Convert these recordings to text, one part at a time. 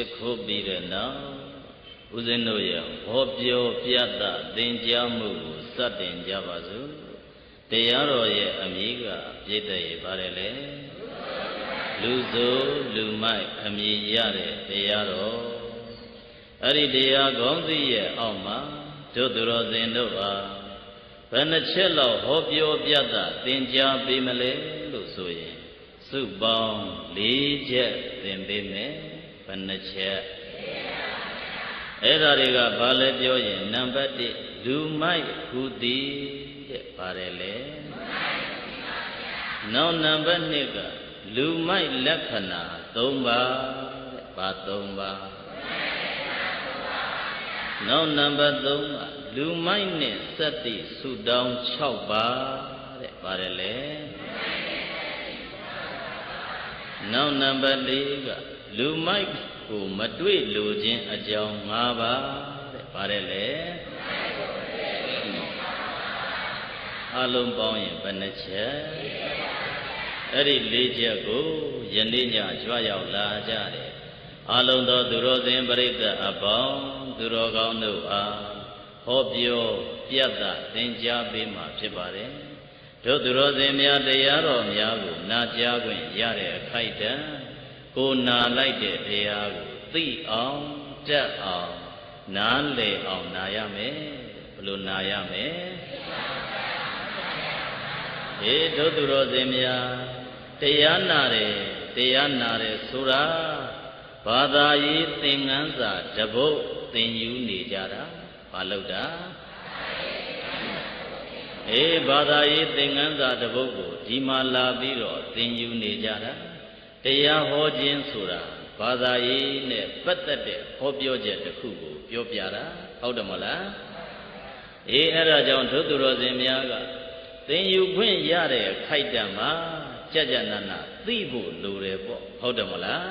စ်ခိုးပြီးတဲ့နောက်ဦးဇင်းတို့ရဲ့ဟောပြောပြတသင်ကြားမှုကိုစတင်ကြပါစို့တရားတော်ရဲ့အမည်ကပြည့်တဲ့ရပါတယ်လေလူဆိုလူမိုက်အမည်ရတဲ့တရားတော်အဲ့ဒီတရားကောင်းစီရဲ့အောက်မှာတို့သူတော်စင်တို့ဟာဘယ်နှချက်လောက်ဟောပြောပြတသင်ကြားပေးမလဲလို့ဆိုရင်စုပေါင်း၄ချက်သင်ပေးမယ် ဘယ်နှချက်အဲ့ဒါတွေကဘာလဲပြောရင်နံပါတ်1လူမိုက်ဟူသည်တဲ့ပါတယ်လေနောက်နံပါတ်2ကလူမိုက်လက္ခဏာ3ပါတဲ့ဘာ3ပါနောက်နံပါတ်3ကလူမိုက်နဲ့စက်တိဆုတောင်း6ပါတဲ့ပါတယ်လေနောက်နံပါတ်4က လူမိုက်ကိုမတွေ့လိုခြင်းအကြောင်း၅ပါးတဲ့ပါတယ်လေအလုံးပေါင်းရင်ဘယ်နှချက်အဲ့ဒီ၄ချက်ကိုယနေ့ညကြွရောက်လာကြတယ်အလုံးသောသူတော်စင်ပြိဿအပေါင်းသူတော်ကောင်းတို့အားဟောပြောပြတ်တာသင်ကြားပေးမှာဖြစ်ပါတယ်တို့သူတော်စင်များတရားတော်များကိုနာကြားခွင့်ရတဲ့အခိုက်အတန့် ကိုနာလိုက်တဲ့တရားကိုသိအောင်တက်အောင်နားလည်အောင်နာရမယ်ဘယ်လိုနာရမယ်ေတို့သူတော်စင်များတရားနာတယ်တရားနာတယ်ဆိုတာဘာသာရေးသင်္ကန်းစာတပုတ်သင်ယူနေကြတာဘာလို့တာအေးဘာသာရေးသင်္ကန်းစာတပုတ်ကိုဒီမှာလာပြီးတော့သင်ယူနေကြတာ တရားဟောခြင်းဆိုတာဘာသာရေးနဲ့ပတ်သက်တဲ့ဟောပြောချက်တစ်ခုကိုပြောပြတာဟုတ်တယ်မလားအေးအဲ့ဒါကြောင့်ဒုသူတော်စင်များကသင်ယူခွင့်ရတဲ့ခိုက်တံမှာကြကြနနသိဖို့လိုတယ်ပေါ့ဟုတ်တယ်မလား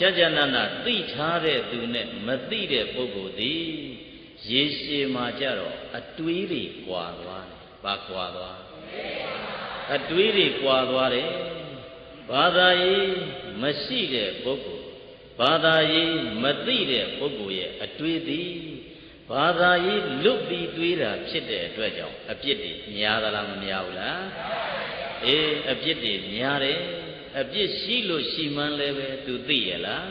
ကြကြနနသိထားတဲ့သူနဲ့မသိတဲ့ပုဂ္ဂိုလ်သည်ရေရှည်မှာကြတော့အတွေးတွေကွာသွားတယ်ဘာကွာသွားအတွေးတွေကွာသွားတယ် ဘာသာရေးမရှိတဲ့ပုဂ္ဂိုလ်ဘာသာရေးမသိတဲ့ပုဂ္ဂိုလ်ရဲ့အတွေးသည်ဘာသာရေးလွတ်ပြီးတွေးတာဖြစ်တဲ့အတွက်ကြောင့်အပြစ်တွေများသလားမများဘူးလားအေးအပြစ်တွေများတယ်အပြစ်ရှိလို့ရှိမှန်းလည်းပဲသူသိရလား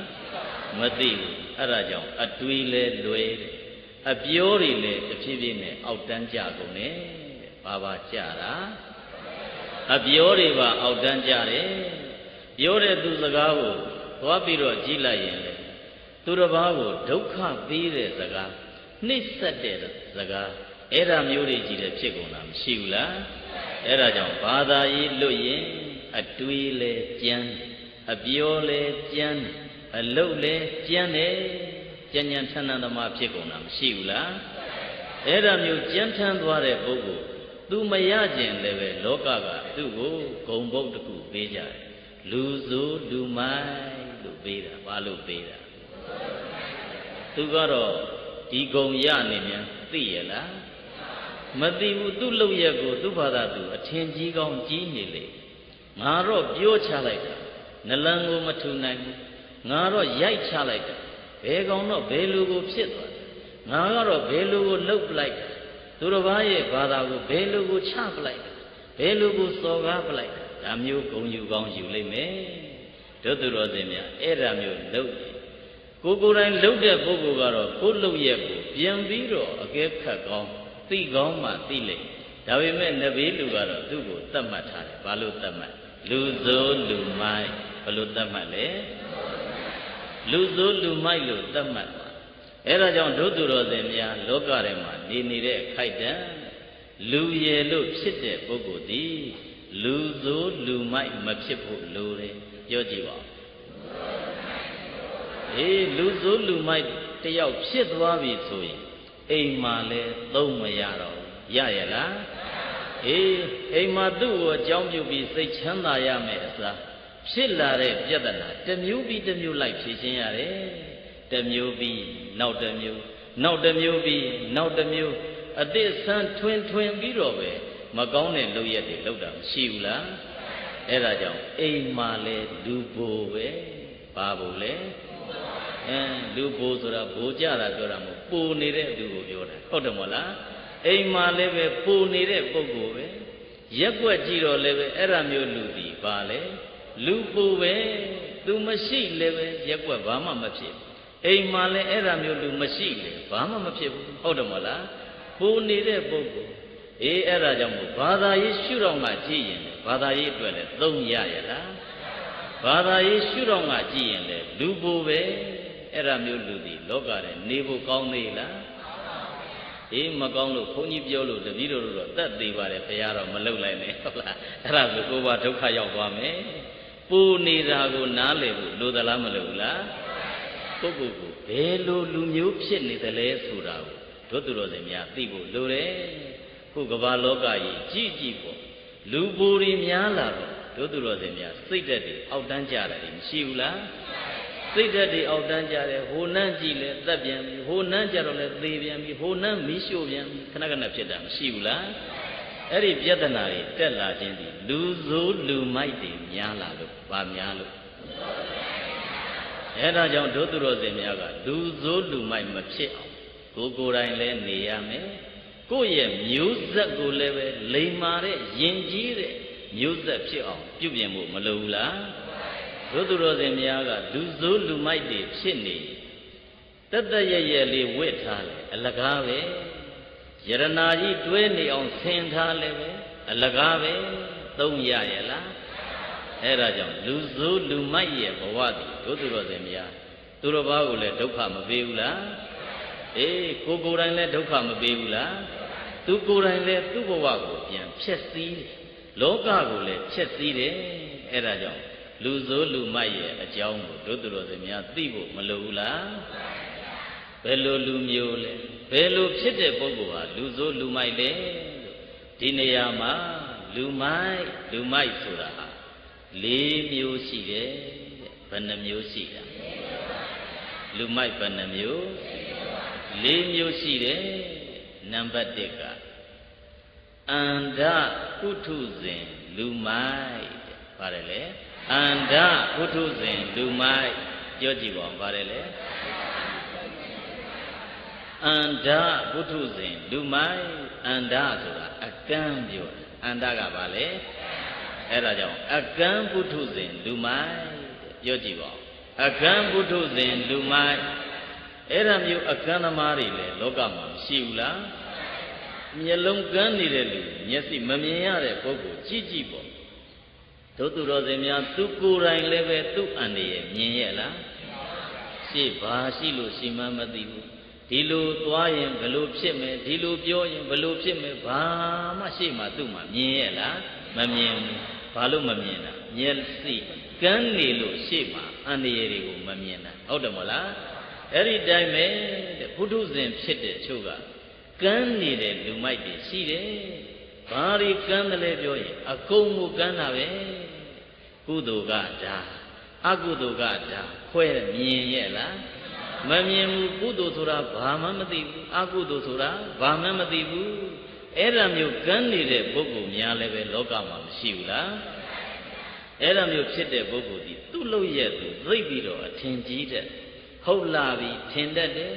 မသိဘူးအဲ့ဒါကြောင့်အတွေးလဲလွယ်တယ်အပြောတွေလည်းတစ်ဖြည်းဖြည်းနဲ့အောက်တန်းကြကုန်တယ်ဘာဘာကြတာအပြောတွေပါအောက်တန်းကြတယ် ပြောတဲ့သူစကားကိုသွားပြီးတော့ကြည့်လိုက်ရင်လေသူတစ်ပါးကိုဒုက္ခပေးတဲ့စကားနှိမ့်ဆက်တဲ့စကားအဲ့ဒါမျိုးတွေကြည့်တယ်ဖြစ်ကုန်တာမရှိဘူးလားအဲ့ဒါကြောင့်ဘာသာရေးလွတ်ရင်အတွေးလဲကြမ်းအပြောလဲကြမ်းအလုတ်လဲကြမ်းတယ်ကြဉ္ဉံထဏ္ဍသမားဖြစ်ကုန်တာမရှိဘူးလားအဲ့ဒါမျိုးကြမ်းထမ်းသွားတဲ့ပုဂ္ဂိုလ်သူမရကျင်လည်းပဲလောကကသူ့ကိုဂုံဘုတ်တစ်ခုပေးကြတယ် လူစုလူမိုက်လို့ပေးတာဘာလို့ပေးတာသူကတော့ဒီဂုံရနေမြန်သိရလားမသိဘူးသူ့လောက်ရက်ကိုသူ့ဘာသာသူအထင်ကြီးကောင်းကြီးနေလေငါတော့ပြောချလိုက်တာနလန်ကိုမထူနိုင်ဘူးငါတော့ရိုက်ချလိုက်တာဘယ်ကောင်တော့ဘယ်လူကိုဖြစ်သွားတယ်ငါကတော့ဘယ်လူကိုလှုပ်ပလိုက်သူတစ်ပါးရဲ့ဘာသာကိုဘယ်လူကိုချပလိုက်ဘယ်လူကိုစော်ကားပလိုက် ဒါမျိုးဂုံယူကောင်းယူလိမ့်မယ်တို့သူတော်စင်များအဲ့ဒါမျိုးလှုပ်ကိုကိုယ်တိုင်လှုပ်တဲ့ပုဂ္ဂိုလ်ကတော့ကိုယ်လှုပ်ရက်ကိုပြန်ပြီးတော့အကဲခတ်ကောင်းသိကောင်းမှသိလိမ့်ဒါပေမဲ့နဘေးလူကတော့သူ့ကိုသတ်မှတ်ထားတယ်ဘာလို့သတ်မှတ်လူစိုးလူမိုက်ဘယ်လိုသတ်မှတ်လဲလူစိုးလူမိုက်လို့သတ်မှတ်ပါအဲ့ဒါကြောင့်ဒုသူတော်စင်များလောကထဲမှာနေနေတဲ့ခိုက်တံလူရည်လို့ဖြစ်တဲ့ပုဂ္ဂိုလ်သည် လူစိုးလူမိုက်မဖြစ်ဖို့လိုတယ်ပြောကြည့်ပါဦးအေးလူစိုးလူမိုက်တယောက်ဖြစ်သွားပြီဆိုရင်အိမ်မှာလဲသုံးမရတော့ရရလားအေးအိမ်မှာသူ့ကိုအကြောင်းပြုပြီးစိတ်ချမ်းသာရမယ်အစားဖြစ်လာတဲ့ပြဿနာတစ်မျိုးပြီးတစ်မျိုးလိုက်ဖြေရှင်းရတယ်တစ်မျိုးပြီးနောက်တစ်မျိုးနောက်တစ်မျိုးပြီးနောက်တစ်မျိုးအသစ်ဆန်းထွင်ထွင်ပြီးတော့ပဲ မကောင်းတဲ့လုပ်ရက်တွေလုပ်တာမရှိဘူးလားအဲ့ဒါကြောင့်အိမ်မှာလဲလူပိုပဲဘာပိုလဲအဲလူဘိုးဆိုတာဘိုးကြတာပြောတာမဟုတ်ပူနေတဲ့လူကိုပြောတာဟုတ်တယ်မဟုတ်လားအိမ်မှာလည်းပဲပူနေတဲ့ပုဂ္ဂိုလ်ပဲရက်ွက်ကြည့်တော့လည်းပဲအဲ့ဒါမျိုးလူဒီပါလေလူပူပဲသူမရှိလည်းပဲရက်ွက်ဘာမှမဖြစ်အိမ်မှာလည်းအဲ့ဒါမျိုးလူမရှိလေဘာမှမဖြစ်ဘူးဟုတ်တယ်မဟုတ်လားပူနေတဲ့ပုဂ္ဂိုလ် အေးအဲ့ဒါကြောင့်မို့ဘာသာရေးရှုတော့မှကြည့်ရင်ဘာသာရေးအတွက်လည်းသုံးရရလားဘာသာရေးရှုတော့မှကြည့်ရင်လည်းလူပူပဲအဲ့ဒါမျိုးလူဒီလောကထဲနေဖို့ကောင်းသေးလားအေးမကောင်းလို့ဘုန်းကြီးပြောလို့တပည့်တော်တို့တော့တတ်သေးပါတယ်ဘုရားတော့မလုံလိုက်နဲ့ဟုတ်လားအဲ့ဒါဆိုကိုယ်ပါဒုက္ခရောက်သွားမယ်ပူနေတာကိုနားလည်ဖို့လိုသလားမလိုဘူးလားပုဂ္ဂိုလ်ကိုဘယ်လိုလူမျိုးဖြစ်နေသလဲဆိုတာကိုတို့သူတော်စင်များသိဖို့လိုတယ် ခုကမ္ဘာလောကကြီးကြည့်ကြည့်ပေါ့လူပူတွေများလာတော့တို့သူတော်စင်များစိတ်သက်တွေအောက်တန်းကြတာတွေမရှိဘူးလားစိတ်သက်တွေအောက်တန်းကြတယ်ဟိုနှမ်းကြည့်လဲတက်ပြန်ပြီဟိုနှမ်းကြတော့လဲသေပြန်ပြီဟိုနှမ်းမီးရှို့ပြန်ပြီခဏခဏဖြစ်တာမရှိဘူးလားအဲ့ဒီပြဿနာတွေတက်လာခြင်းဒီလူဆိုးလူမိုက်တွေများလာလို့ဗာများလို့အဲ့ဒါကြောင့်ဒုသူတော်စင်များကလူဆိုးလူမိုက်မဖြစ်အောင်ကိုယ်ကိုယ်တိုင်လည်းနေရမယ် ကိုယ့်ရဲ့မျိုးဆက်ကိုလည်းပဲလိမ္မာတဲ့ယဉ်ကျေးတဲ့မျိုးဆက်ဖြစ်အောင်ပြုပြင်ဖို့မလိုဘူးလားဒုသူတော်စင်များကလူဆိုးလူမိုက်တွေဖြစ်နေတတရရဲ့လေးဝစ်ထားတယ်အလကားပဲယရနာကြီးတွဲနေအောင်ဆင်ထားလည်းပဲအလကားပဲသုံးရရဲ့လားအဲ့ဒါကြောင့်လူဆိုးလူမိုက်ရဲ့ဘဝတည်ဒုသူတော်စင်များသူတော်ဘာကိုလည်းဒုက္ခမပေးဘူးလားအေးကိုကိုယ်တိုင်လည်းဒုက္ခမပေးဘူးလား သူကိုယ်တိုင်လည်းသူ့ဘဝကိုပြန်ဖြည့်ဆည်းတယ်လောကကိုလည်းဖြည့်ဆည်းတယ်အဲ့ဒါကြောင့်လူဆိုးလူမိုက်ရဲ့အကြောင်းကိုဒုသူတော်စင်များသိဖို့မလိုဘူးလားဘယ်လိုလူမျိုးလဲဘယ်လိုဖြစ်တဲ့ပုဂ္ဂိုလ်ဟာလူဆိုးလူမိုက်လဲဒီနေရာမှာလူမိုက်လူမိုက်ဆိုတာဟာ၄မျိုးရှိတယ်ဘယ်နှမျိုးရှိတာလူမိုက်ဘယ်နှမျိုး၄မျိုးရှိတယ် နံပါတ်1ကအန္တကုထုဇဉ်လူမိုက်တဲ့ပါတယ်လေအန္တကုထုဇဉ်လူမိုက်ပြောကြည့်ပါဦးပါတယ်လေအန္တကုထုဇဉ်လူမိုက်အန္တဆိုတာအကန့်ပြောတယ်အန္တကဘာလဲအဲ့ဒါကြောင့်အကန့်ပုထုဇဉ်လူမိုက်ပြောကြည့်ပါဦးအကန့်ပုထုဇဉ်လူမိုက် အဲ့ဒါမျိုးအကန့်သမားတွေလည်းလောကမှာမရှိဘူးလားမျက်လုံးကန်းနေတဲ့လူမျက်စိမမြင်ရတဲ့ပုဂ္ဂိုလ်ကြည့်ကြည့်ပေါ့ဒုသူတော်စင်များသူကိုယ်တိုင်လည်းပဲသူ့အန္တရာယ်မြင်ရဲ့လားရှိဘာရှိလို့ရှိမှမသိဘူးဒီလိုသွားရင်ဘယ်လိုဖြစ်မယ်ဒီလိုပြောရင်ဘယ်လိုဖြစ်မယ်ဘာမှရှိမှသူ့မှာမြင်ရဲ့လားမမြင်ဘူးဘာလို့မမြင်တာမျက်စိကန်းနေလို့ရှိမှအန္တရာယ်တွေကိုမမြင်တာဟုတ်တယ်မဟုတ်လား အဲ့ဒီတိုင်းပဲတဲ့ဘုဒ္ဓဇင်ဖြစ်တဲ့ချို့ကကန်းနေတဲ့လူမိုက်တွေရှိတယ်။ဘာတွေကန်းတယ်လဲပြောရင်အကုန်ကိုကန်းတာပဲ။ကုသိုလ်ကဒါအကုသိုလ်ကဒါခွဲမြင်ရဲ့လားမမြင်ဘူးကုသိုလ်ဆိုတာဘာမှမသိဘူးအကုသိုလ်ဆိုတာဘာမှမသိဘူးအဲ့ဒါမျိုးကန်းနေတဲ့ပုဂ္ဂိုလ်များလည်းပဲလောကမှာမရှိဘူးလားအဲ့ဒါမျိုးဖြစ်တဲ့ပုဂ္ဂိုလ်ဒီသူ့လို့ရဲ့သူသိပြီးတော့အထင်ကြီးတဲ့ ဟုတ်လာပြီထင်တတ်တယ်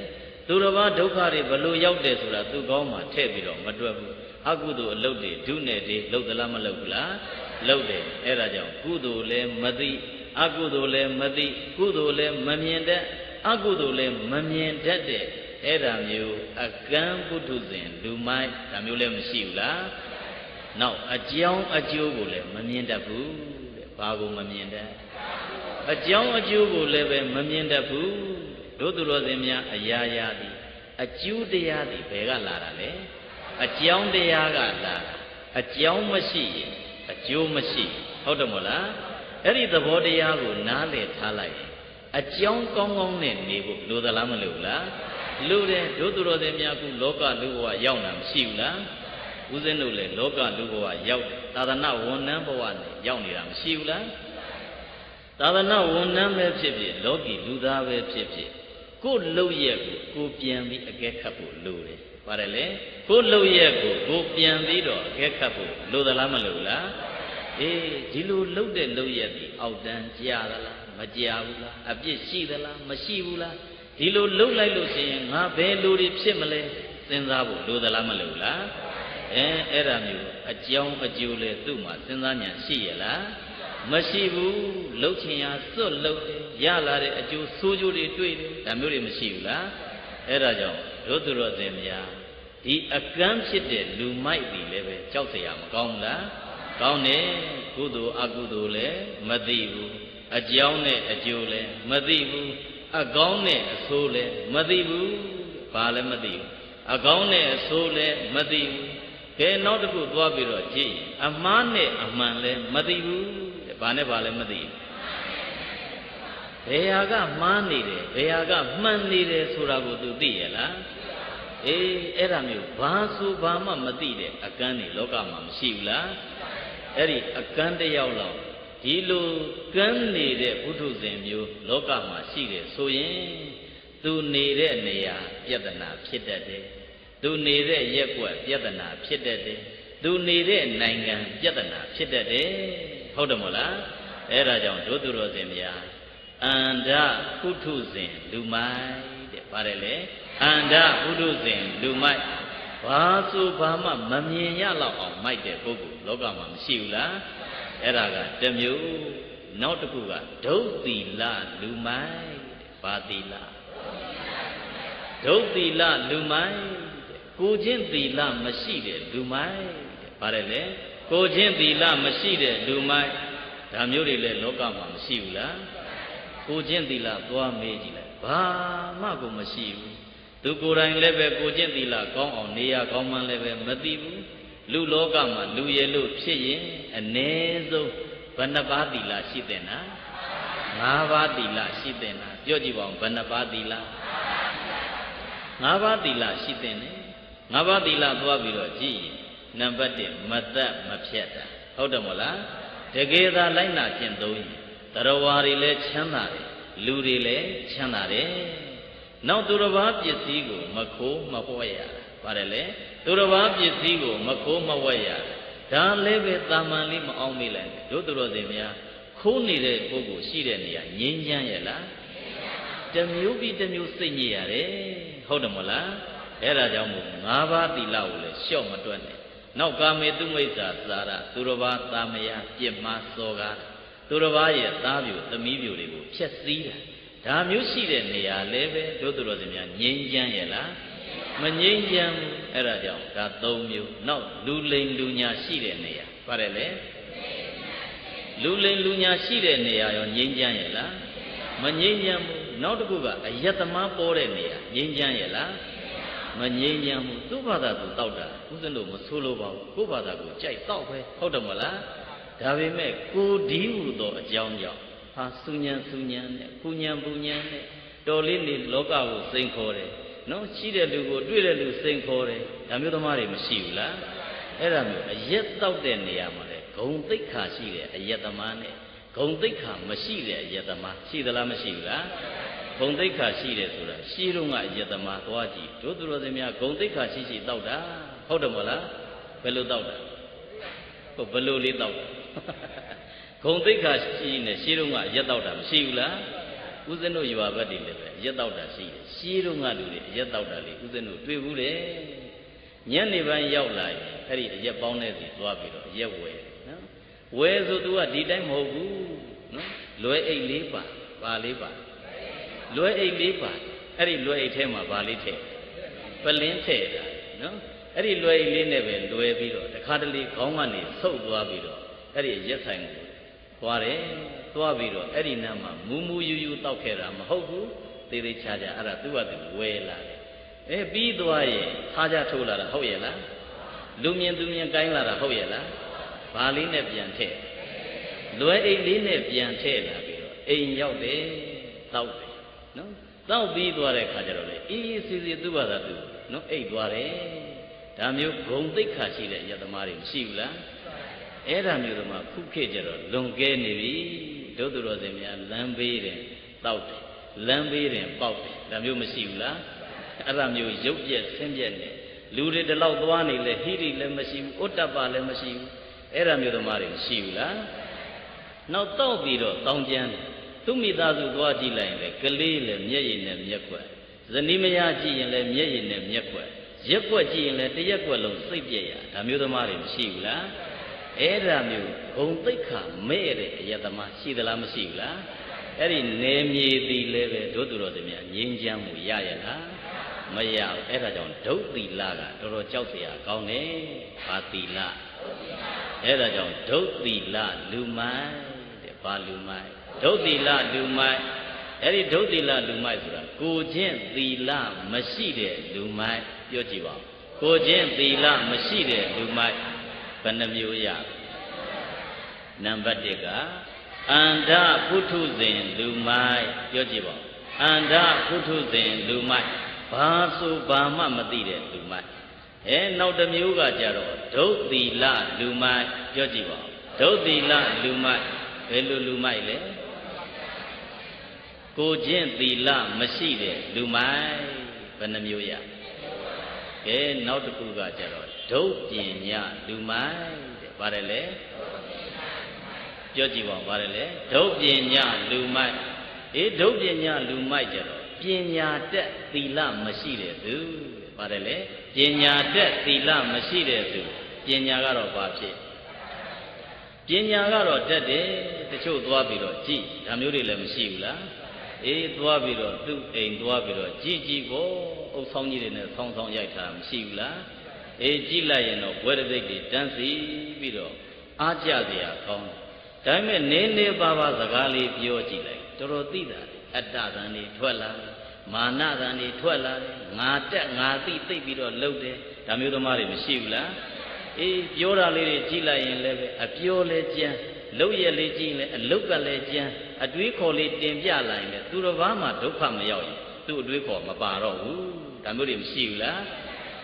သူတော်ဘာဒုက္ခတွေဘလို့ရောက်တယ်ဆိုတာသူကောင်းမှထည့်ပြီးတော့မတွက်ဘူးအကုသိုလ်အလုပ်တွေဒုနဲ့တွေလုပ်သလားမလုပ်ဘူးလားလုပ်တယ်အဲ့ဒါကြောင့်ကုသိုလ်လည်းမသိအကုသိုလ်လည်းမသိကုသိုလ်လည်းမမြင်တဲ့အကုသိုလ်လည်းမမြင်တတ်တဲ့အဲ့ဒါမျိုးအကံပုထုဇဉ်လူမိုက်ဒါမျိုးလည်းမရှိဘူးလားနောက်အကြောင်းအကျိုးကိုလည်းမမြင်တတ်ဘူးတဲ့ဘာကိုမမြင်တတ် အကြောင်းအကျိုးကိုလည်းပဲမမြင်တတ်ဘူးတို့သူတော်စင်များအရာရာသည်အကျိုးတရားသည်ဘယ်ကလာတာလဲအကြောင်းတရားကလာတာအကြောင်းမရှိရင်အကျိုးမရှိဟုတ်တယ်မို့လားအဲ့ဒီသဘောတရားကိုနားလည်ထားလိုက်ရင်အကြောင်းကောင်းကောင်းနဲ့နေဖို့လိုသလားမလိုဘူးလားလိုတယ်တို့သူတော်စင်များခုလောကလူဘဝရောက်တာမရှိဘူးလားဦးဇင်းတို့လည်းလောကလူဘဝရောက်တယ်သာသနာဝန်ထမ်းဘဝနဲ့ရောက်နေတာမရှိဘူးလား သာသနာဝန်ထမ်းပဲဖြစ်ဖြစ်လောကီလူသားပဲဖြစ်ဖြစ်ကိုယ်လှုပ်ရက်ကိုကိုပြန်ပြီးအကဲခတ်ဖို့လိုတယ်။ပါတယ်လေ။ကိုယ်လှုပ်ရက်ကိုကိုပြန်ပြီးတော့အကဲခတ်ဖို့လိုသလားမလိုလား။အအေးဒီလိုလှုပ်တဲ့လှုပ်ရက်ဒီအောက်တန်းကြာသလားမကြာဘူးလားအပြစ်ရှိသလားမရှိဘူးလားဒီလိုလှုပ်လိုက်လို့ရှိရင်ငါဘယ်လိုတွေဖြစ်မလဲစဉ်းစားဖို့လိုသလားမလိုဘူးလားအဲအဲ့ဒါမျိုးအကြောင်းအကျိုးလဲသူ့မှာစဉ်းစားဉာဏ်ရှိရလား မရှိဘူးလှုပ်ချင်ရာစွတ်လှုပ်တယ်ရလာတဲ့အကျိုးဆိုးကျိုးတွေတွေ့တယ်ဒါမျိုးတွေမရှိဘူးလားအဲ့ဒါကြောင့်တို့သူတော်စင်များဒီအကမ်းဖြစ်တဲ့လူမိုက်တွေလည်းပဲကြောက်စရာမကောင်းဘူးလားကောင်းတယ်ကုသိုလ်အကုသိုလ်လည်းမသိဘူးအကြောင်းနဲ့အကျိုးလည်းမသိဘူးအကောင်းနဲ့အဆိုးလည်းမသိဘူးဘာလည်းမသိဘူးအကောင်းနဲ့အဆိုးလည်းမသိဘူးကဲနောက်တစ်ခုသွားပြီးတော့ကြည့်အမှားနဲ့အမှန်လည်းမသိဘူး ဘာနဲ့ဘာလည်းမသိဘူးဘယ်ဟာကမှားနေတယ်ဘယ်ဟာကမှန်နေတယ်ဆိုတာကိုသူသိရလားအေးအဲ့ဒါမျိုးဘာဆိုဘာမှမသိတဲ့အကန်းနေလောကမှာမရှိဘူးလားအဲ့ဒီအကန်းတစ်ယောက်လောက်ဒီလိုကန်းနေတဲ့ဘုထုဇဉ်မျိုးလောကမှာရှိတယ်ဆိုရင်သူနေတဲ့နေရာပြဿနာဖြစ်တတ်တယ်သူနေတဲ့ရက်ွက်ပြဿနာဖြစ်တတ်တယ်သူနေတဲ့နိုင်ငံပြဿနာဖြစ်တတ်တယ် ဟုတ်တယ်မို့လားအဲ့ဒါကြောင့်ဒုသူတော်စင်များအန္တဘုထုဇဉ်လူမိုက်တဲ့ပါတယ်လေအန္တဘုထုဇဉ်လူမိုက်ဘာဆိုဘာမှမမြင်ရလောက်အောင်မိုက်တဲ့ပုဂ္ဂိုလ်လောကမှာမရှိဘူးလားအဲ့ဒါကတစ်မျိုးနောက်တစ်ခုကဒုသီလလူမိုက်ဘာသီလဒုသီလလူမိုက်ကိုချင်းသီလမရှိတဲ့လူမိုက်ပါတယ်လေ ကိုချင်းသီလမရှိတဲ့လူမိုက်ဒါမျိုးတွေလည်းလောကမှာမရှိဘူးလားကိုချင်းသီလသွားမေးကြည့်လိုက်ဘာမှကိုမရှိဘူးသူကိုယ်တိုင်လည်းပဲကိုချင်းသီလကောင်းအောင်နေရကောင်းမှလည်းပဲမသိဘူးလူလောကမှာလူရည်လို့ဖြစ်ရင်အ ਨੇ ဆုံးဘယ်နှပါးသီလရှိတဲ့နာ၅ပါးသီလရှိတဲ့နာပြောကြည့်ပါဦးဘယ်နှပါးသီလ၅ပါးသီလရှိတဲ့နေ၅ပါးသီလသွားပြီးတော့ကြည့်ရင် နံပါတ်1မတတ်မဖြတ်တာဟုတ်တယ်မို့လားတကယ်သာလိုက်နာကျင့်သုံးရင်တရဝါတွေလည်းချမ်းသာတယ်လူတွေလည်းချမ်းသာတယ်နောက်သူတစ်ပါးပစ္စည်းကိုမခိုးမဝှက်ရတာပါတယ်လေသူတစ်ပါးပစ္စည်းကိုမခိုးမဝှက်ရတာဒါလည်းပဲတာမန်လေးမအောင်မေးလိုက်တို့သူတော်စင်များခိုးနေတဲ့ပုဂ္ဂိုလ်ရှိတဲ့နေရာငြိမ်းချမ်းရဲ့လားတမျိုးပြီးတမျိုးစိတ်ညစ်ရတယ်ဟုတ်တယ်မလားအဲ့ဒါကြောင့်မို့၅ပါးသီလကိုလည်းရှော့မတွက်နဲ့ နောက် ကာမေတုမိစ္ဆာသာရသူတစ်ပါးတာမယပြစ်မှားစောကားသူတစ်ပါးရဲ့သားပြူသမီးပြူတွေကိုဖျက်ဆီးတာဒါမျိုးရှိတဲ့နေရာလည်းပဲတို့သူတော်စင်များငြိမ်းချမ်းရဲ့လားမငြိမ်းချမ်းဘူးအဲ့ဒါကြောင့်ဒါ၃မျိုးနောက်လူလိန်လူညာရှိတဲ့နေရာပါတယ်လေလူလိန်လူညာရှိတဲ့နေရာရောငြိမ်းချမ်းရဲ့လားမငြိမ်းချမ်းဘူးနောက်တစ်ခုကအယတမပေါ်တဲ့နေရာငြိမ်းချမ်းရဲ့လား မငြိမ်းချမ်းဘူးသူ့ဘာသာသူတောက်တာဥစဉ်လို့မဆိုးလို့ပါဘူးကိုယ့်ဘာသာကိုကြိုက်တောက်ပဲဟုတ်တယ်မလားဒါပေမဲ့ကိုဒီဟုသောအကြောင်းကြောင့်ဟာစူညံစူညံနဲ့ပူညံပူညံနဲ့တော်လေးနေလောကကိုစိန်ခေါ်တယ်နော်ရှိတဲ့လူကိုတွေ့တဲ့လူစိန်ခေါ်တယ်ဒါမျိုးသမားတွေမရှိဘူးလားအဲ့ဒါမျိုးအရက်တောက်တဲ့နေရာမှာလေဂုံသိက္ခာရှိတဲ့အရက်သမားနဲ့ဂုံသိက္ခာမရှိတဲ့အရက်သမားရှိသလားမရှိဘူးလား ဂုံသိက္ခာရှိတယ်ဆိုတာရှိတော့ကအရက်သမားသွားကြည့်တို့သူတော်စင်များဂုံသိက္ခာရှိရှိတောက်တာဟုတ်တယ်မဟုတ်လားဘယ်လိုတောက်တာဟုတ်ဘယ်လိုလေးတောက်တာဂုံသိက္ခာရှိနေရှိတော့ကရက်တောက်တာမရှိဘူးလားဦးဇင်းတို့ရွာဘက်တွေလည်းပဲရက်တောက်တာရှိတယ်ရှိတော့ကလူတွေရက်တောက်တာလေဦးဇင်းတို့တွေ့ဘူးလေညနေပိုင်းရောက်လာရင်အဲ့ဒီရက်ပေါင်းတဲ့စီသွားပြီးတော့ရက်ဝယ်နော်ဝယ်ဆိုသူကဒီတိုင်းမဟုတ်ဘူးနော်လွယ်အိတ်လေးပါပါလေးပါ လွယ်အိတ်လေးပါအဲ့ဒီလွယ်အိတ်ထဲမှာပါလေးထည့်ပလင်းထည့်တာနော်အဲ့ဒီလွယ်အိတ်လေးနဲ့ပဲလွယ်ပြီးတော့တခါတလေခေါင်းကနေဆုပ်သွားပြီးတော့အဲ့ဒီရက်ဆိုင်ကိုသွားတယ်သွားပြီးတော့အဲ့ဒီနားမှာမူမူယူယူတောက်ခဲ့တာမဟုတ်ဘူးသေးသေးချာချာအဲ့ဒါသူ့ဟာသူဝဲလာတယ်အဲပြီးသွားရင်ထားကြထိုးလာတာဟုတ်ရဲ့လားလူမြင်သူမြင်ကိုင်းလာတာဟုတ်ရဲ့လားဘာလေးနဲ့ပြန်ထည့်လွယ်အိတ်လေးနဲ့ပြန်ထည့်လာပြီးတော့အိမ်ရောက်တယ်တောက်တယ် နော်တောက်ပြီးသွားတဲ့ခါကျတော့လေအေးအေးစီစီသူ့ဘာသာသူနော်အိတ်သွားတယ်ဒါမျိုးဂုံသိက္ခာရှိတဲ့ယတမားတွေမရှိဘူးလားအဲ့ဒါမျိုးတော့မှခုခေတ်ကျတော့လွန်ကဲနေပြီဒုသူတော်စင်များလမ်းဘေးတယ်တောက်တယ်လမ်းဘေးတယ်ပေါက်တယ်ဒါမျိုးမရှိဘူးလားအဲ့ဒါမျိုးရုပ်ပြက်ဆင်းပြက်နေလူတွေဒီလောက်သွားနေလဲဟိရိလည်းမရှိဘူးဥတ္တပလည်းမရှိဘူးအဲ့ဒါမျိုးသမားတွေမရှိဘူးလားနောက်တော့ပြီးတော့တောင်းကျမ်းတယ် သူ့မိသားစုသွားကြည့်လိုက်ရင်လည်းကလေးလည်းမျက်ရည်နဲ့မျက်ကွက်ဇနီးမယားကြည့်ရင်လည်းမျက်ရည်နဲ့မျက်ကွက်ရက်ကွက်ကြည့်ရင်လည်းတရက်ကွက်လုံးစိတ်ပြည့်ရဒါမျိုးသမားတွေမရှိဘူးလားအဲ့ဒါမျိုးဘုံသိက္ခာမဲ့တဲ့အယတမရှိသလားမရှိဘူးလားအဲ့ဒီနေမြေတီလည်းပဲတို့သူတော်သမီးငြိမ်းချမ်းမှုရရလားမရဘူးအဲ့ဒါကြောင့်ဒုတ်တီလာကတော်တော်ကြောက်စရာကောင်းတယ်ဘာတီလာအဲ့ဒါကြောင့်ဒုတ်တီလာလူမိုင်းတဲ့ဘာလူမိုင်း ဒုတ်သီလလူမိုက်အဲ့ဒီဒုတ်သီလလူမိုက်ဆိုတာကိုချင်းသီလမရှိတဲ့လူမိုက်ပြောကြည့်ပါဦးကိုချင်းသီလမရှိတဲ့လူမိုက်ဘယ်နှမျိုးရနံပါတ်1ကအန္တပုထုဇဉ်လူမိုက်ပြောကြည့်ပါဦးအန္တပုထုဇဉ်လူမိုက်ဘာဆိုဘာမှမသိတဲ့လူမိုက်အဲနောက်တစ်မျိုးကကြတော့ဒုတ်သီလလူမိုက်ပြောကြည့်ပါဦးဒုတ်သီလလူမိုက်ဘယ်လိုလူမိုက်လဲ ကိုချင်းသီလမရှိတဲ့လူမိုက်ဘယ်နှမျိုးရကဲနောက်တစ်ခုကကြတော့ဒုတ်ပညာလူမိုက်တဲ့ပါတယ်လေပြောကြည့်ပါဦးပါတယ်လေဒုတ်ပညာလူမိုက်အေးဒုတ်ပညာလူမိုက်ကြတော့ပညာတက်သီလမရှိတဲ့သူပါတယ်လေပညာတက်သီလမရှိတဲ့သူပညာကတော့ဘာဖြစ်ပညာကတော့တက်တယ်တချို့သွားပြီးတော့ကြည်ဒါမျိုးတွေလည်းမရှိဘူးလား အေးသွားပြီးတော့သူ့အိမ်သွားပြီးတော့ကြည်ကြည်ကိုအုပ်ဆောင်ကြီးတွေနဲ့ဆောင်းဆောင်းရိုက်ထားမရှိဘူးလားအေးကြည်လိုက်ရင်တော့ဘွဲတသိက်တွေတန်းစီပြီးတော့အားကြစရာကောင်းတယ်ဒါပေမဲ့နင်းနေပါပါစကားလေးပြောကြည့်လိုက်တော်တော်သိတာအတ္တတန်တွေထွက်လာတယ်မာနတန်တွေထွက်လာတယ်ငါတက်ငါသိသိပြီးတော့လှုပ်တယ်ဒါမျိုးသမားတွေမရှိဘူးလားအေးပြောတာလေးတွေကြည့်လိုက်ရင်လည်းပဲအပြောလဲကြမ်း လှုပ်ရလေးကြည့်ရင်လည်းအလုတ်ကလည်းကြမ်းအတွေးခေါ်လေးတင်ပြလာရင်လည်းသူတစ်ပါးမှဒုက္ခမရောက်ရင်သူ့အတွေးခေါ်မပါတော့ဘူးဒါမျိုးတွေမရှိဘူးလား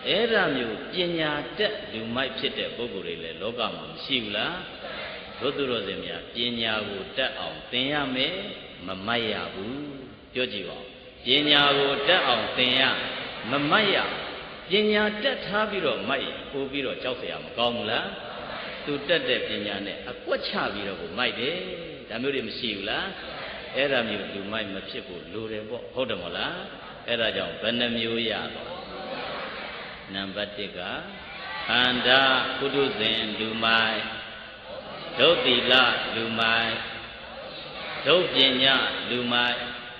အဲ့ဒါမျိုးပညာတက်လူမိုက်ဖြစ်တဲ့ပုဂ္ဂိုလ်တွေလည်းလောကမှာမရှိဘူးလားတို့သူတော်စင်များပညာကိုတက်အောင်သင်ရမယ်မမိုက်ရဘူးပြောကြည့်ပါဦးပညာကိုတက်အောင်သင်ရမမိုက်ရပညာတက်ထားပြီးတော့မိုက်ပို့ပြီးတော့ကြောက်เสียမကောင်းဘူးလား သူတက်တဲ့ပညာနဲ့အကွက်ချပြီးတော့ကိုမိုက်တယ်ဒါမျိုးတွေမရှိဘူးလားအဲ့ဒါမျိုးလူမိုက်မဖြစ်ဖို့လိုတယ်ပေါ့ဟုတ်တယ်မဟုတ်လားအဲ့ဒါကြောင့်ဘယ်နှမျိုးရတော့နံပါတ်1ကခန္ဓာကုတုဇဉ်လူမိုက်ဒုတ်တိလလူမိုက်ဒုတ်ပညာလူမိုက်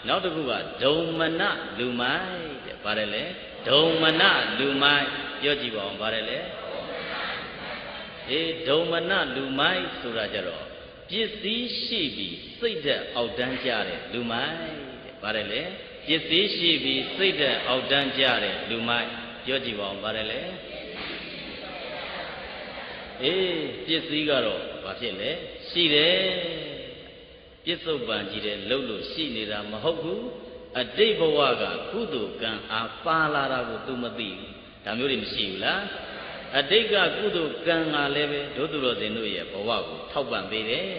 နောက်တစ်ခုကဒုံမနလူမိုက်တဲ့ဗါတယ်လေဒုံမနလူမိုက်ပြောကြည့်ပါဦးဗါတယ်လေ အေးဒုံမနလူမိုက်ဆိုတာကြတော့ပစ္စည်းရှိပြီးစိတ်သက်အောက်တန်းကြတဲ့လူမိုက်တဲ့ဗါတယ်လေပစ္စည်းရှိပြီးစိတ်သက်အောက်တန်းကြတဲ့လူမိုက်ပြောကြည့်ပါဦးဗါတယ်လေအေးပစ္စည်းကတော့ဘာဖြစ်လဲရှိတယ်ပြစ္ဆုတ်ပံကြီးတဲ့လှုပ်လို့ရှိနေတာမဟုတ်ဘူးအတိတ်ဘဝကကုသိုလ်ကံအားပါလာတာကို तू မသိဘူးဒါမျိုးတွေမရှိဘူးလား အတိတ်ကကုသိုလ်ကံကလည်းပဲဒုသူတော်စင်တို့ရဲ့ဘဝကိုထောက်ပံ့ပေးတယ်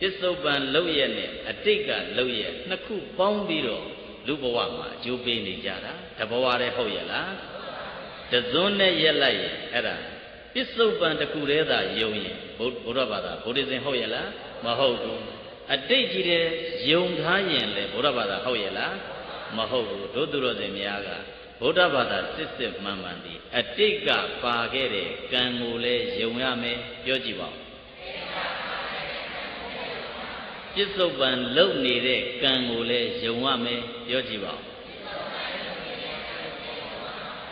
ပြစ္ဆုတ်ပံလှုပ်ရက်နဲ့အတိတ်ကလှုပ်ရက်နှစ်ခုပေါင်းပြီးတော့လူဘဝမှာအကျိုးပေးနေကြတာတဘဝတည်းဟုတ်ရဲ့လားတစွန်းနဲ့ရက်လိုက်ရင်အဲ့ဒါပစ္စုပန်တစ်ခုတည်းသာယုံရင်ဘုရားဘာသာဗုဒ္ဓဇင်ဟုတ်ရဲ့လားမဟုတ်ဘူးအတိတ်ကြီးတဲ့ယုံထားရင်လေဗုဒ္ဓဘာသာဟုတ်ရဲ့လားမဟုတ်ဘူးတို့သူတော်စင်များက ဗုဒ္ဓဘာသာစစ်စစ်မှန်မှန်ဒီအတိတ်ကပါခဲ့တဲ့ကံကိုလည်းယုံရမယ်ပြောကြည့်ပါဦးပြစ္ဆုတ်ပံလုံနေတဲ့ကံကိုလည်းယုံရမယ်ပြောကြည့်ပါဦး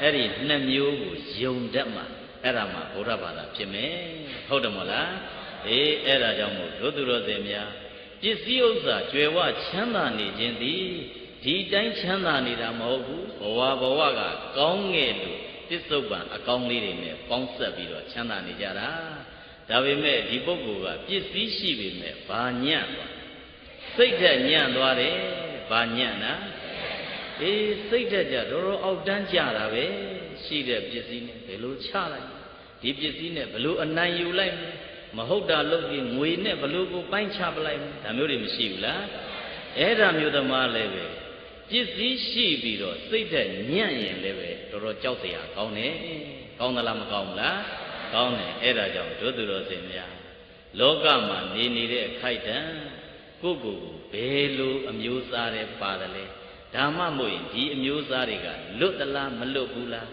အဲ့ဒီနှစ်မျိုးကိုယုံတတ်မှအဲ့ဒါမှဗုဒ္ဓဘာသာဖြစ်မယ်ဟုတ်တယ်မဟုတ်လားအေးအဲ့ဒါကြောင့်မို့တို့သူတော်စင်များပစ္စည်းဥစ္စာကြွယ်ဝချမ်းသာနေခြင်းသည် ဒီတိုင်းချမ်းသာနေတာမဟုတ်ဘူးဘဝဘဝကကောင်းငယ်လို့ပစ္စုပန်အကောင်းလေးတွေနဲ့ပေါင်းဆက်ပြီးတော့ချမ်းသာနေကြတာဒါပေမဲ့ဒီပုဂ္ဂိုလ်ကပစ္စည်းရှိပေမဲ့ဘာညံ့သွားစိတ်ဓာတ်ညံ့သွားတယ်ဘာညံ့နာအေးစိတ်ဓာတ်ကြတော်တော်အောက်တန်းကြတာပဲရှိတဲ့ပစ္စည်းနဲ့ဘယ်လိုချလိုက်ဒီပစ္စည်းနဲ့ဘယ်လိုအနိုင်ယူလိုက်မလဲမဟုတ်တာလုပ်ပြီးငွေနဲ့ဘလို့ကိုပိုင်းချပလိုက်ဒါမျိုးတွေမရှိဘူးလားအဲ့ဒါမျိုးသမားလည်းပဲ ပစ္စည်းရှိပြီးတော့စိတ်သက်ညံ့ရင်လည်းပဲတော်တော်ကြောက်စရာကောင်းတယ်ကောင်းသလားမကောင်းဘူးလားကောင်းတယ်အဲ့ဒါကြောင့်တို့သူတော်စင်များလောကမှာနေနေတဲ့အခိုက်တံကိုယ့်ကိုယ်ကိုဘယ်လိုအမျိုးသားတွေပါတယ်လဲဓမ္မမို့ရင်ဒီအမျိုးသားတွေကလွတ်သလားမလွတ်ဘူးလား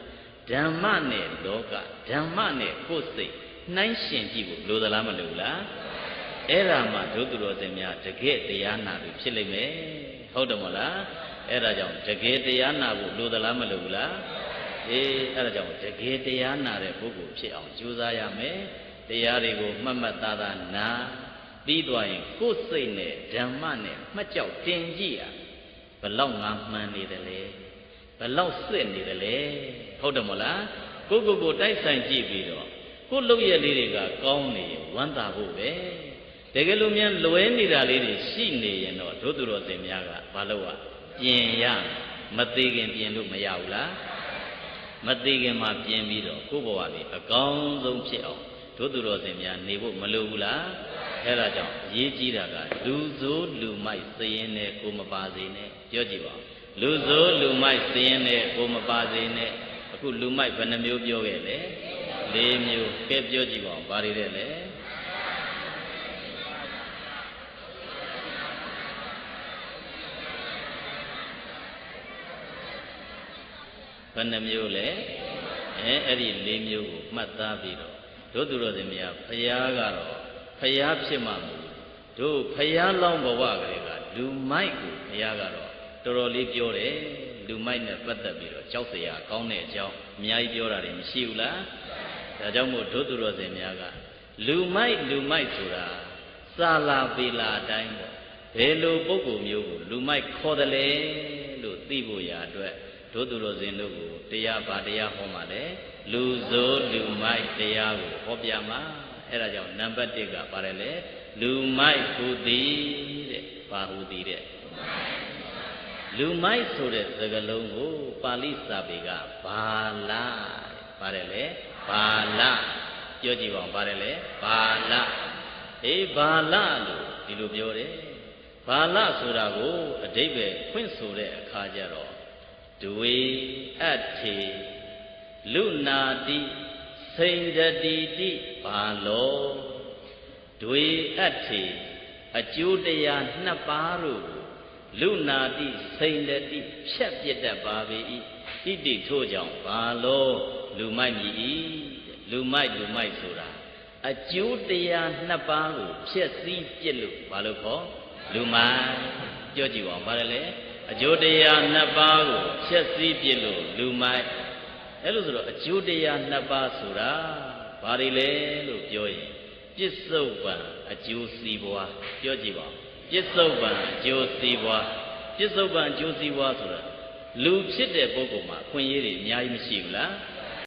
ဓမ္မနဲ့လောကဓမ္မနဲ့ကိုယ်စိတ်နှိုင်းရှင်ကြည့်ဖို့လိုသလားမလိုဘူးလားအဲ့ဒါမှဒုသူတော်စင်များတကယ်တရားနာလို့ဖြစ်လိမ့်မယ်ဟုတ်တယ်မဟုတ်လား အဲ့ဒါကြောင့်တကယ်တရားနာဖို့လိုသလားမလိုဘူးလားအေးအဲ့ဒါကြောင့်တကယ်တရားနာတဲ့ပုဂ္ဂိုလ်ဖြစ်အောင်ကြိုးစားရမယ်တရားတွေကိုမှတ်မှတ်သားသားနာပြီးသွားရင်ကိုယ်စိတ်နဲ့ဓမ္မနဲ့မှတ်ကြောက်တင်ကြည့်ရဘလောက်ငါမှန်နေတယ်လဲဘလောက်စစ်နေတယ်လဲဟုတ်တယ်မဟုတ်လားကိုယ့်ကိုယ်ကိုတိုက်ဆိုင်ကြည့်ပြီးတော့ကိုယ်လုပ်ရလေးတွေကကောင်းနေရင်ဝမ်းသာဖို့ပဲတကယ်လို့များလွဲနေတာလေးတွေရှိနေရင်တော့ဒုသူတော်စင်များကဘာလို့ ਆ ပြင်ရမသေးခင်ပြင်လို့မရဘူးလားမသေးခင်မှာပြင်ပြီးတော့ကိုယ့်ဘဝလေးအကောင်းဆုံးဖြစ်အောင်ဒုသူတော်စင်များနေဖို့မလိုဘူးလားအဲဒါကြောင့်အရေးကြီးတာကလူစိုးလူမိုက်စရင်နဲ့ကိုမပါစေနဲ့ပြောကြည့်ပါဦးလူစိုးလူမိုက်စရင်နဲ့ကိုမပါစေနဲ့အခုလူမိုက်ဘယ်နှမျိုးပြောခဲ့လဲ၄မျိုးကဲပြောကြည့်ပါဦးဘာတွေတဲ့လဲ ဘယ်နှမျိုးလဲအဲအဲ့ဒီ၄မျိုးကိုမှတ်သားပြီးတော့တို့သူတော်စင်များဖရာကတော့ဖရာဖြစ်မှမဟုတ်တို့ဖရာလောင်းဘဝကလေးကလူမိုက်ကိုဖရာကတော့တော်တော်လေးပြောတယ်လူမိုက်နဲ့ပတ်သက်ပြီးတော့ကြောက်စရာကောင်းတဲ့အကြောင်းအများကြီးပြောတာတွေမရှိဘူးလားဒါကြောင့်မို့တို့သူတော်စင်များကလူမိုက်လူမိုက်ဆိုတာစာလာပေလာအတိုင်းပေါ့ဘယ်လိုပုံကိုမျိုးကိုလူမိုက်ခေါ်တယ်လဲလို့သိဖို့ရာအတွက် တို့သူတော်စင်တို့ကိုတရားပါတရားဟောမှာလေလူစိုးလူမိုက်တရားကိုဟောပြမှာအဲ့ဒါကြောင့်နံပါတ်1ကပါတယ်လေလူမိုက်ဟူသည်တဲ့ဘာဟူသည်တဲ့လူမိုက်ဆိုတဲ့စကားလုံးကိုပါဠိစာပေကဘာလာပါတယ်လေဘာလာပြောကြည့်ပါဦးပါတယ်လေဘာလာအေးဘာလာလို့ဒီလိုပြောတယ်ဘာလာဆိုတာကိုအတိပ္ပယ်ဖွင့်ဆိုတဲ့အခါကျတော့ ဒွေအဋ္ဌေလူနာတိစိန်တတိတိဘာလောဒွေအဋ္ဌေအကျိုးတရားနှစ်ပါးတို့လူနာတိစိန်တတိဖြတ်ပြစ်တတ်ပါပေ၏ဣတိထို့ကြောင့်ဘာလောလူမိုက်မြည်၏လူမိုက်လူမိုက်ဆိုတာအကျိုးတရားနှစ်ပါးကိုဖြည့်ဆည်းပြစ်လို့ဘာလို့ခေါ်လူမိုက်ပြောကြည့်ပါဦးဘာလဲလဲ အကျိုးတရားနှစ်ပါးကိုဖြည့်ဆည်းပြစ်လို့လူမိုက်အဲ့လိုဆိုတော့အကျိုးတရားနှစ်ပါးဆိုတာဘာတွေလဲလို့ပြောရင်ပြစ္ဆုတ်ပံအကျိုးစီးပွားပြောကြည့်ပါဦးပြစ္ဆုတ်ပံအကျိုးစီးပွားပြစ္ဆုတ်ပံအကျိုးစီးပွားဆိုတာလူဖြစ်တဲ့ပုဂ္ဂိုလ်မှာခွင့်ရည်တွေအများကြီးမရှိဘူးလား